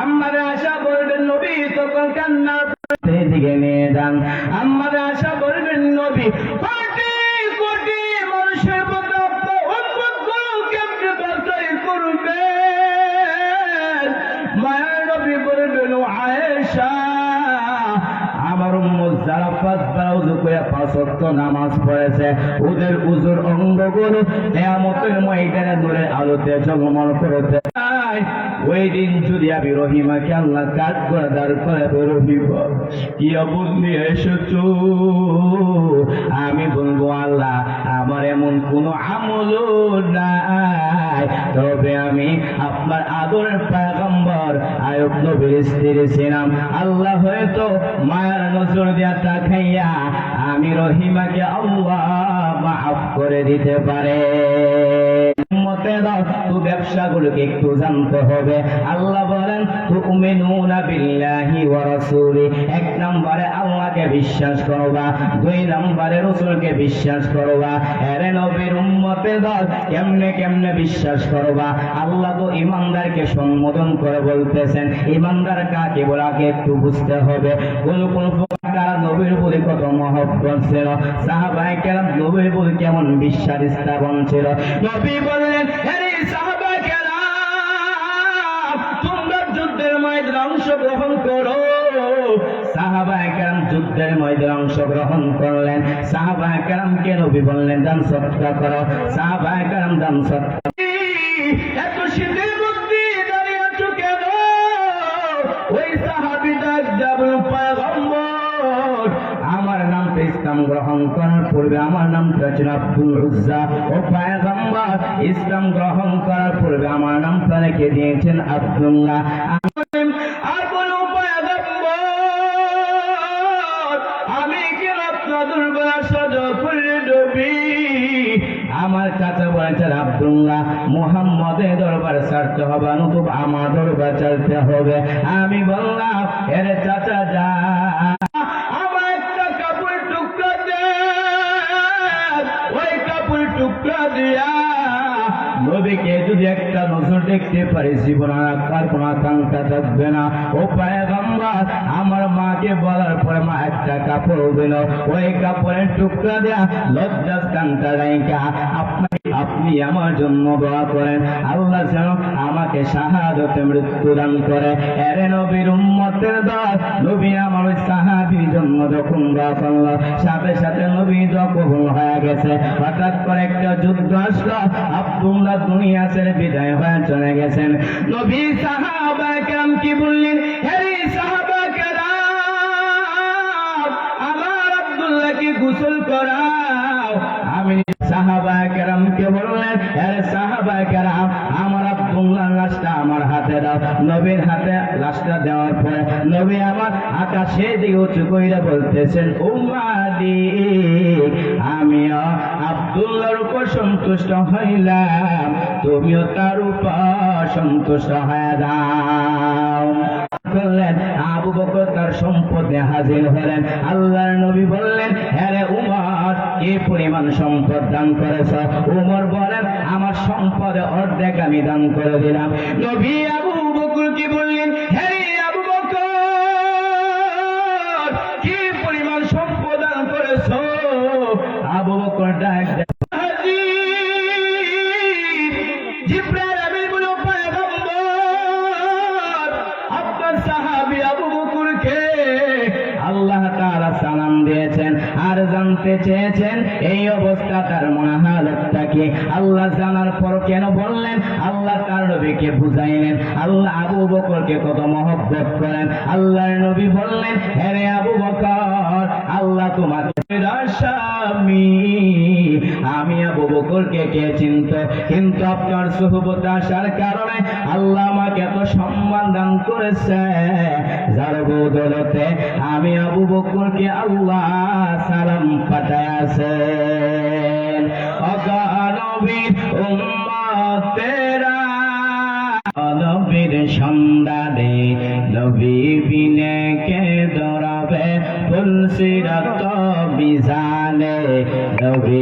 আমার আশা বলবেন নবী, তখন কান্না দিকে নিয়ে যান আমার আশা বলবেন নবী আয়েশা পাঁচ নামাজ পড়েছে, ওদের উজুর অঙ্গগুলো নেয়ামতের ময়দানে নূরের আলোতে করতে চায়। ওই দিন যদি আমি রহিমাকে আল্লাহ কাজ করে দাঁড় করে রহিমা কি নিয়ে এসেছ? আমি বলব, আল্লাহ, আমার এমন কোন আমল নাই। তবে আমি আপনার আদরের পায়গম্বর, আয়ব নবীর স্ত্রী ছিলাম আল্লাহ হয়তো মায়ার নজর দিয়া তাকাইয়া আমি রহিমাকে আল্লাহ মাফ করে দিতে পারে। মতে দাও তো ব্যবসাগুলোকে একটু জানতে হবে। আল্লাহ বলেন, তুমিনুনা বিল্লাহি ওয়া রাসূলি। এক নম্বরে আল্লাহকে বিশ্বাস করবা, দুই নম্বরে রাসূলকে বিশ্বাস করবা। এরে নবীর উম্মতে দাও কেমনে কেমনে বিশ্বাস করবা? আল্লাহ তো ইমানদারকে সম্বোধন করে বলতেছেন। ইমানদার কাকে বলাকে একটু বুঝতে হবে। কোন কোন তারা নবীর প্রতি কত মহব্বত ছিল? সাহাবাই কেরাম নবীর প্রতি কেমন বিশ্বাস স্থাপন ছিল? নবী বললেন সাহাবাই তোমরা যুদ্ধের ময়দানে অংশগ্রহণ করো। সাহাবায়ে কেরাম যুদ্ধের ময়দানে অংশগ্রহণ করলেন। সাহাবায়ে কেরামকে নবী বললেন, দান সৎকা করো। সাহাবায়ে কেরাম দান সৎকা গ্রহণ পূর্বে আমার নামটা ছিল আব্দুল উজ্জা ও পয়গম্বর, ইসলাম গ্রহণ করার পূর্বে আমার নামটা রেখে দিয়েছেন আব্দুল্লাহ। আমি আমার চাচা বলেছেন, আব্দুল্লাহ, মোহাম্মদের দরবার ছাড়তে হবে, নতুব আমার দরবার ছাড়তে হবে। আমি বললাম, এর চাচা, যা। টুকরা দিয়া নবীকে যদি একটা নজর দেখতে পারি, জীবন আর কোন আকাঙ্ক্ষা থাকবে না। ও পায়গম্বর, আমার মাকে বলার পরে মা একটা কাপড় দিল। ওই কাপড়ের টুকরা দেয়া লজ্জা স্থানটা রাইকা আপনাকে আপনি আমার জন্য দোয়া করেন। আল্লাহ যেন আমাকে শাহাদতে মৃত্যু দান করে। এরে নবীর উম্মতের দল, নবী আমার সাহাবির জন্য যখন দোয়া করল, সাথে সাথে নবী কবুল হয়ে গেছে, হঠাৎ করে একটা যুদ্ধ আসলো, আব্দুল্লাহ দুনিয়া ছেড়ে বিদায় হয়ে চলে গেছেন। নবী সাহাবা কেরাম কি বললেন? হ্যারি সাহাবা কেরাম আমার আব্দুল্লাহকে গোসল করাও। আমি সাহাবা কেরামকে বললেন আরে সাহাবা কেরাম আমার আব্দুল্লাহ লাশটা আমার হাতে দাও নবীর হাতে লাশটা দেওয়ার পরে নবী আমার আকাশে দিকে উঁচু কইরা বলতেছেন উমাদি আমিও আব্দুল্লাহর উপর সন্তুষ্ট হইলাম। তুমিও তার উপর সন্তুষ্ট হয়ে দাও করলেন আবু বকর তার সম্পদে হাজির হলেন। আল্লাহর নবী বললেন হ্যাঁ উমর, কি পরিমাণ সম্পদ দান করেছ? উমর বলেন, আমার সম্পদে অর্ধেক আমি দান করে দিলাম। নবী বকর ডাক জিব্রাইল আমিন বলো পয়গম্বর আপনার সাহাবী আবু সালাম দিয়েছেন আর জানতে চেয়েছেন, এই অবস্থা তার মনে হালতটা কি? আল্লাহ জানার পর কেন বললেন? আল্লাহ তার নবীকে বুঝাইলেন। আল্লাহ আবু বকরকে কত মহব্বত করেন। আল্লাহর নবী বললেন হ্যাঁ আবু বকর, আল্লাহ তোমাকে স্বামী। আমি আবু বকরকে কে চিনত? কিন্তু আপনার সুহবত আসার কারণে আল্লাহ আমাকে এত সম্মান দান করেছে। যার বদলতে আমি আবু বকরকে আল্লাহ সালাম পাঠায় আছেন অগানবীর উম্মতেরা নবীর সন্ধানে নবী বিনে কে দরাবে তুলসিরত বিজানে নবী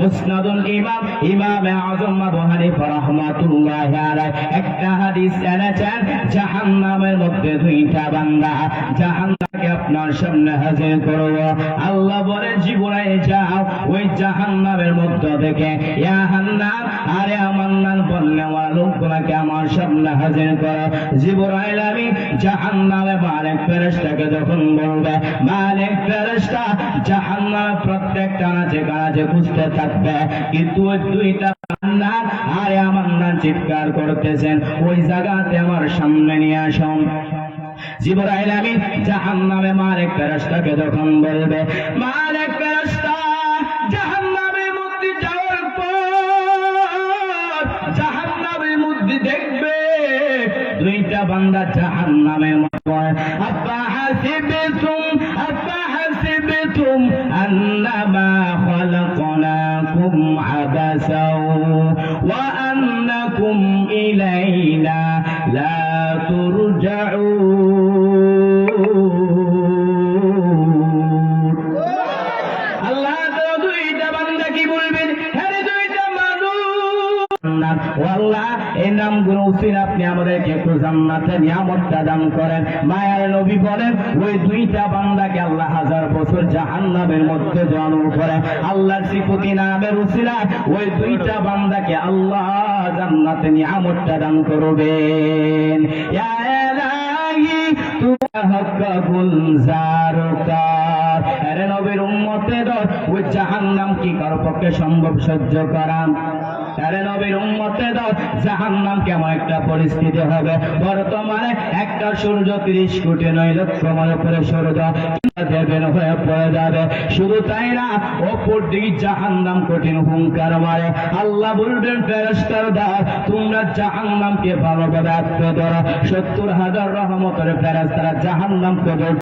মুসনাদুল ইমাম আবু হানিফা রাহমাতুল্লাহ একটা হাদিস জাহান্নামের মধ্যে দুইটা বান্দা, জাহান্নামকে আপনার সামনে হাজির করব। আল্লাহ বলে যাও ওই জাহান্নামের মধ্য থেকে। ইয়া হান্নান, আরে বললে আমার আমার সামনে হাজির করো। জিবরাইল আমি জাহান্নামে মালিক ফেরেশতাকে যখন বলবে, মালিক ফেরেশতা জাহান্নামে প্রত্যেকটা আনাচে কানাচে খুঁজতে থাকবে কিন্তু ওই দুইটা আরে আমান্নান চিৎকার করতেছেন, ওই জায়গাতে আমার সামনে নিয়ে আসুন। জিবরাইল আমিন জাহান্নামে মালিক ফেরেশতাকে যখন বলবে, মালিক ফেরেশতা, জাহান্নামের মধ্যে যাওয়ার পর জাহান্নামের মধ্যে দেখবে দুইটা বান্দা জাহান্নামের মধ্যে معكم عبثا وأنكم إلينا لا ترجعون. الله ও আল্লাহ এই নামগুলো উচিত আপনি আমাদেরকে একটু জান্নাতে নিয়ামতটা দান করেন। মায়ার নবী বলেন, ওই দুইটা বান্দাকে আল্লাহ হাজার বছর জাহান্নামের মধ্যে জন্ম করে আল্লাহ শ্রীপতি নামের উচিরা ওই দুইটা বান্দাকে আল্লাহ জান্নাতে নিয়ামতটা দান করবেন। নবীর জাহান্নাম কি কারও পক্ষে সম্ভব সহ্য করা আরে নবীর উম্মতে দাও। কেমন একটা পরিস্থিতি হবে। বর্তমানে একটা সূর্য কোটি নয় লক্ষ সূর্য দেবেন হয়ে পড়ে যাবে। শুধু তাই না অপর দিকে জাহান্নাম কঠিন হুঙ্কার মারে। আল্লাহ বলবেন ফেরেস্তার দাও, তোমরা জাহান্নামকে ভালোভাবে আত্মে ধরো। সত্তর হাজার রহমতের ফেরেস্তারা জাহান্নামকে